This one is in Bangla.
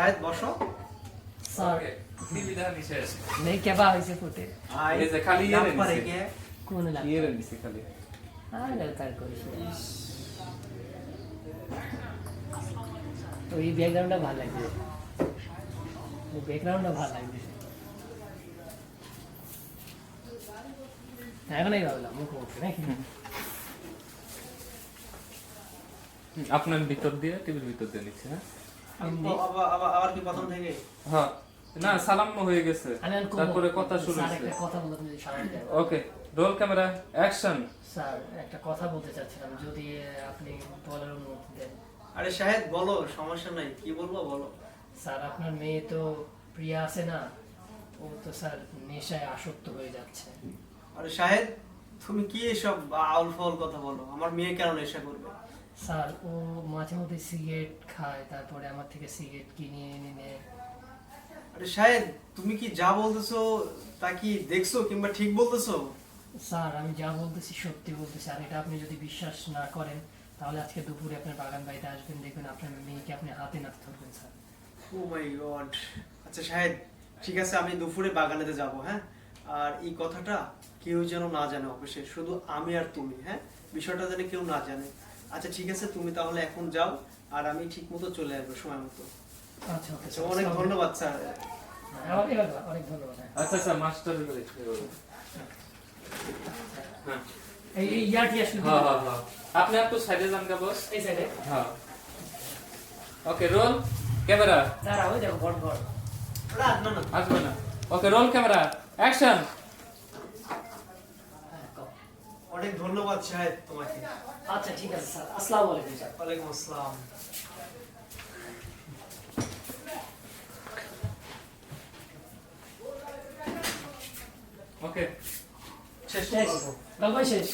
শাহেদ বসো। স্যার নিবিধান শেষ নেই কেবা হয়েছে ফুটে। আই এই যে খালি ইয়ে? কোন লাগ ইয়ে নিছে খালি। আর তার করিস তো এই ব্যাকগ্রাউন্ডটা ভালো লাগছে এই ব্যাকগ্রাউন্ডটা ভালো লাগছে এখন এই ভাবলাম মুখ মুখ নাকি? আপনার ভিতর দিয়ে টিভির ভিতর দিয়ে নিচ্ছে হ্যাঁ? আবার কি প্রথম থেকে? হ্যাঁ। না সালাম হয়ে গেছে। তারপরে কথা শুরু হয়েছে। কথা বলতে। Okay roll camera action. Sir একটা কথা বলতে চাচ্ছিলাম যদি আপনি বলার অনুমতি দেন। আরে শাহেদ বলো সমস্যা নাই। কি বলব বলো। স্যার আপনার মেয়ে তো প্রিয়া আছে না? ও তো স্যার নেশায় আসক্ত হয়ে যাচ্ছে। আরে শাহেদ তুমি কি এসব আউল ফাউল কথা বলো? আমার মেয়ে কেন নেশা করবে? স্যার ও মাঝে মধ্যে সিগারেট খায় তারপরে আমার থেকে সিগারেট কিনে এনে নেয়। আরে শাহেদ তুমি কি যা বলতেছো তা কি দেখছ কিংবা ঠিক বলতেছো? স্যার আমি যা বলতেছি সত্যি বলতেছি। আর এটা আপনি যদি বিশ্বাস না করেন তাহলে আজকে দুপুরে আপনার বাগান বাড়িতে আসবেন দেখবেন আপনার মেয়েকে আপনি হাতে নাতে ধরবেন স্যার। ও মাই গড আচ্ছা শাহেদ ঠিক আছে আমি দুপুরে বাগানেতে যাব হ্যাঁ? আর এই কথাটা কেউ যেন না জানে অবশ্যই। শুধু আমি আর তুমি হ্যাঁ? বিষয়টা যেন কেউ না জানে। আচ্ছা ঠিক আছে তুমি তাহলে এখন যাও আর আমি ঠিক মতো চলে আসব সময় মতো। আচ্ছা আচ্ছা অনেক ধন্যবাদ স্যার। অনেক অনেক ধন্যবাদ হ্যাঁ। আচ্ছা আচ্ছা মাস্টার হ্যাঁ। এই এই আসলে হ্যাঁ হ্যাঁ হ্যাঁ। আপনি একটু সাইডে যান গা বস। এই সাইডে? হ্যাঁ। Okay roll camera. দেখো বড় বড়। আসবে না। ওকে রোল ক্যামেরা। অ্যাকশন হ্যাঁ, কও। অনেক ধন্যবাদ সাহেব তোমাকে। আচ্ছা ঠিক আছে স্যার। আসসালামু আলাইকুম স্যার। ওয়ালাইকুম আসসালাম। ওকে শেষ গল্প শেষ।